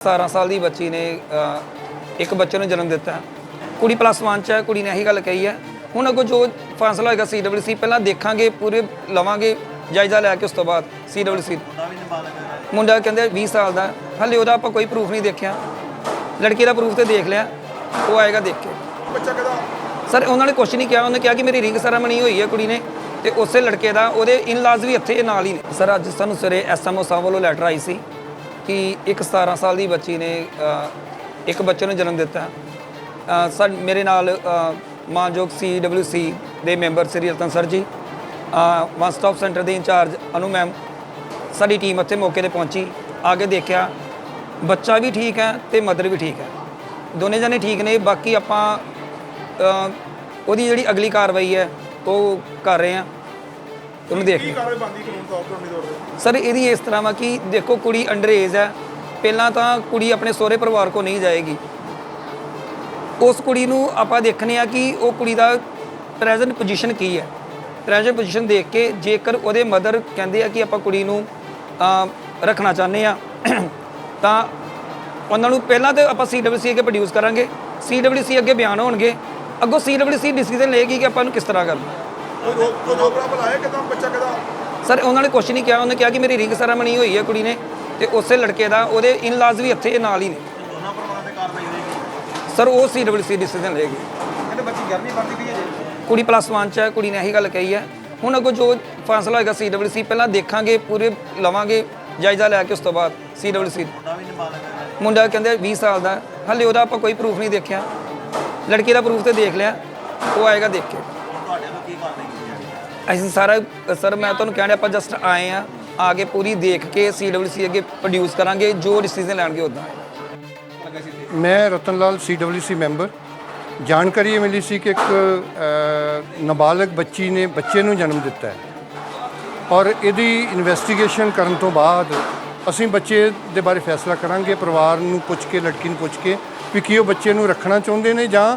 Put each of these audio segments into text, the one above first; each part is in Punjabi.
17 ਸਾਲ ਦੀ ਬੱਚੀ ਨੇ ਇੱਕ ਬੱਚੇ ਨੂੰ ਜਨਮ ਦਿੱਤਾ। ਕੁੜੀ ਪਲੱਸ 1 ਚ ਹੈ ਕੁੜੀ ਨੇ ਇਹੀ ਗੱਲ ਕਹੀ ਹੈ। ਹੁਣ ਅੱਗੋਂ ਜੋ ਫੈਸਲਾ ਹੋਏਗਾ ਸੀਡਬਲਯੂਸੀ ਪਹਿਲਾਂ ਦੇਖਾਂਗੇ ਪੂਰੇ ਲਵਾਂਗੇ ਜਾਇਜ਼ਾ ਲੈ ਕੇ ਉਸ ਤੋਂ ਬਾਅਦ ਸੀਡਬਲਯੂਸੀ ਮੁੰਡਾ ਕਹਿੰਦੇ 20 ਸਾਲ ਦਾ ਹਲੇ ਉਹਦਾ ਆਪਾਂ ਕੋਈ ਪ੍ਰੂਫ ਨਹੀਂ ਦੇਖਿਆ। ਲੜਕੀ ਦਾ ਪ੍ਰੂਫ ਤੇ ਦੇਖ ਲਿਆ ਉਹ ਆਏਗਾ ਦੇਖ ਕੇ। ਬੱਚਾ ਕਦਾ ਸਰ ਉਹਨਾਂ ਨੇ ਕੁਛ ਨਹੀਂ ਕਿਹਾ ਉਹਨੇ ਕਿਹਾ ਕਿ ਮੇਰੀ ਰਿੰਗ ਸੈਰਾਮਨੀ ਹੋਈ ਹੈ ਕੁੜੀ ਨੇ ਤੇ ਉਸੇ ਲੜਕੇ ਦਾ ਉਹਦੇ ਇਨ-ਲਾਜ਼ ਵੀ ਇੱਥੇ ਨਾਲ ਹੀ ਨੇ। ਸਰ ਅੱਜ ਸਾਨੂੰ ਸਵੇਰੇ ਐਸਐਮਓ ਸਾਹਿਬ ਵੱਲੋਂ ਲੈਟਰ ਆਈ ਸੀ। ਕਿ ਇੱਕ 17 ਸਾਲ ਦੀ ਬੱਚੀ ਨੇ ਅ, ਇੱਕ ਬੱਚੇ ਨੂੰ ਜਨਮ ਦਿੱਤਾ। ਹੈ। ਅ, ਸਰ ਮੇਰੇ ਨਾਲ ਅ, ਮਾਨਯੋਗ ਸੀਡਬਲਯੂਸੀ ਦੇ member Shri Ratan sir ji one stop centre ਦੇ ਇੰਚਾਰਜ ਅਨੂ ਮੈਮ ਸਾਡੀ ਟੀਮ ਉੱਥੇ ਮੌਕੇ ਤੇ ਪਹੁੰਚੀ। ਆ ਕੇ ਦੇਖਿਆ ਬੱਚਾ ਵੀ ਠੀਕ ਹੈ ਤੇ ਮਦਰ ਵੀ ਠੀਕ ਹੈ। ਦੋਨੇ ਜਣੇ ਠੀਕ ਨੇ ਬਾਕੀ ਆਪਾਂ ਅ, ਉਹਦੀ ਜਿਹੜੀ ਅਗਲੀ ਕਾਰਵਾਈ ਹੈ ਉਹ ਕਰ ਰਹੇ ਹਾਂ। ਉਹਨੂੰ ਦੇਖ। ਕੀ। ਕਾਰਵਾਈ ਬੰਦੀ ਕਾਨੂੰਨ ਤੌਰ ਤੇ ਉਮੀਦਵਾਰ ਦੇ ਸਰ ਇਹਦੀ ਇਸ ਤਰ੍ਹਾਂ ਵਾ ਕਿ ਦੇਖੋ ਕੁੜੀ ਅੰਡਰ ਏਜ ਹੈ। ਪਹਿਲਾਂ ਤਾਂ ਕੁੜੀ ਆਪਣੇ ਸਹੁਰੇ ਪਰਿਵਾਰ ਕੋ ਨਹੀਂ ਜਾਏਗੀ। ਉਸ ਕੁੜੀ ਨੂੰ ਆਪਾਂ ਦੇਖਨੇ ਆ ਕਿ ਉਹ ਕੁੜੀ ਦਾ ਪ੍ਰੈਜ਼ੈਂਟ ਪੋਜੀਸ਼ਨ ਕੀ ਹੈ। ਪ੍ਰੈਜ਼ੈਂਟ ਪੋਜੀਸ਼ਨ ਦੇਖ ਕੇ ਜੇਕਰ ਉਹਦੇ ਮਦਰ ਕਹਿੰਦੇ ਆ ਕਿ ਆਪਾਂ ਕੁੜੀ ਨੂੰ ਰੱਖਣਾ ਚਾਹੁੰਦੇ ਆ ਤਾਂ ਉਹਨਾਂ ਨੂੰ ਪਹਿਲਾਂ ਤੇ ਆਪਾਂ ਸੀਡਬਲਯੂਸੀ ਅੱਗੇ ਪ੍ਰੋਡਿਊਸ ਕਰਾਂਗੇ। ਸੀਡਬਲਯੂਸੀ ਅੱਗੇ ਬਿਆਨ ਹੋਣਗੇ। ਅੱਗੋਂ ਸੀਡਬਲਯੂਸੀ ਡਿਸੀਜਨ ਲਏਗੀ ਕਿ ਆਪਾਂ ਨੂੰ ਕਿਸ ਤਰ੍ਹਾਂ ਕਰਨਾ। ਕੋਈ ਰੋਕ ਕੋਈ ਰੋਕ ਰਾਪ ਲਾਇਆ ਕਿਦਾਂ ਬੱਚਾ ਕਦਾ? ਸਰ ਉਹਨਾਂ ਨੇ ਕੁਛ ਨਹੀਂ ਕਿਹਾ। ਉਹਨੇ ਕਿਹਾ ਕਿ ਮੇਰੀ ਰਿੰਗ ਸੈਰਾਮਨੀ ਹੋਈ ਹੈ ਕੁੜੀ ਨੇ ਤੇ ਉਸੇ ਲੜਕੇ ਦਾ ਉਹਦੇ ਇਨ-ਲਾਜ਼ ਵੀ ਇੱਥੇ ਨਾਲ ਹੀ ਨੇ। ਦੋਨਾਂ ਪਰਿਵਾਰਾਂ ਤੇ ਕਾਰਵਾਈ ਹੋਏਗੀ ਸਰ ਉਹ ਸੀਡਬਲਯੂਸੀ ਡਿਸੀਜਨ ਲਏਗੀ ਕਹਿੰਦੇ ਬੱਚੀ 11ਵੀਂ ਪੜ੍ਹਦੀ ਪਈ ਹੈ ਜੀ। ਕੁੜੀ ਪਲੱਸ 1 ਚ ਹੈ ਕੁੜੀ ਨੇ ਇਹੀ ਗੱਲ ਕਹੀ ਹੈ। ਹੁਣ ਅੱਗੋਂ ਜੋ ਫੈਸਲਾ ਹੋਏਗਾ ਸੀਡਬਲਯੂਸੀ ਪਹਿਲਾਂ ਦੇਖਾਂਗੇ ਪੂਰੇ ਲਵਾਂਗੇ ਜਾਇਜ਼ਾ ਲੈ ਕੇ ਉਸ ਤੋਂ ਬਾਅਦ ਸੀਡਬਲਯੂਸੀ। ਮੁੰਡਾ ਵੀ ਨਾਬਾਲਗ ਮੁੰਡਾ ਕਹਿੰਦੇ 20 ਸਾਲ ਦਾ ਹਲੇ ਉਹਦਾ ਆਪਾਂ ਕੋਈ ਪ੍ਰੂਫ ਨਹੀਂ ਦੇਖਿਆ। ਲੜਕੀ ਦਾ ਪ੍ਰੂਫ ਤੇ ਦੇਖ ਲਿਆ। ਉਹ ਆਏਗਾ ਦੇਖ ਕੇ। ਅਸੀਂ ਸਾਰਾ, ਸਰ, ਮੈਂ ਤੁਹਾਨੂੰ ਕਹਿਣਾ ਆਪਾਂ ਜਸਟ ਆਏ ਆ ਆ ਕੇ ਪੂਰੀ ਦੇਖ ਕੇ ਸੀਡਬਲਯੂਸੀ ਅੱਗੇ ਪ੍ਰੋਡਿਊਸ ਕਰਾਂਗੇ, ਜੋ ਡਿਸੀਜਨ ਲੈਣਗੇ ਉਦਾਂ ਮੈਂ ਰਤਨ ਲਾਲ ਸੀਡਬਲਯੂਸੀ ਮੈਂਬਰ ਜਾਣਕਾਰੀ ਇਹ ਮਿਲੀ ਸੀ ਕਿ ਇੱਕ ਨਾਬਾਲਗ ਬੱਚੀ ਨੇ, ਬੱਚੇ ਨੂੰ ਜਨਮ ਦਿੱਤਾ ਹੈ। ਔਰ ਇਹਦੀ ਇਨਵੈਸਟੀਗੇਸ਼ਨ ਕਰਨ ਤੋਂ ਬਾਅਦ ਅਸੀਂ ਬੱਚੇ ਦੇ ਬਾਰੇ ਫੈਸਲਾ ਕਰਾਂਗੇ, ਪਰਿਵਾਰ ਨੂੰ ਪੁੱਛ ਕੇ, ਲੜਕੀ ਨੂੰ ਪੁੱਛ ਕੇ, ਵੀ ਕੀ ਉਹ ਬੱਚੇ ਨੂੰ ਰੱਖਣਾ ਚਾਹੁੰਦੇ ਨੇ ਜਾਂ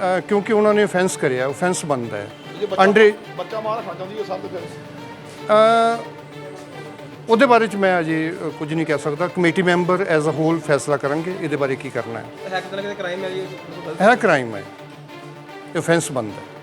ਅ, ਕਿਉਂਕਿ ਉਹਨਾਂ ਨੇ offense ਕਰਿਆ offense ਬਣਦਾ ਹੈ। ਅੰਡਰ ਬੱਚਾ ਮਾਰ ਰੱਖਣਾ ਚਾਹੁੰਦੀ ਹੈ ਸਭ ਤੋਂ ਫਿਰ ਅ, ਉਹਦੇ ਬਾਰੇ ਚ ਮੈਂ ਅਜੇ ਅ, ਕੁਝ ਨਹੀਂ ਕਹਿ ਸਕਦਾ। Committee member as a whole ਫੈਸਲਾ ਕਰਾਂਗੇ ਇਹਦੇ ਬਾਰੇ ਕੀ ਕਰਨਾ ਹੈ। ਹੈ ਕਿਤੇ ਨਾ ਕਿਤੇ ਕ੍ਰਾਈਮ ਹੈ ਜੀ ਹੈ ਕ੍ਰਾਈਮ ਹੈ। offense ਬਣਦਾ ਹੈ।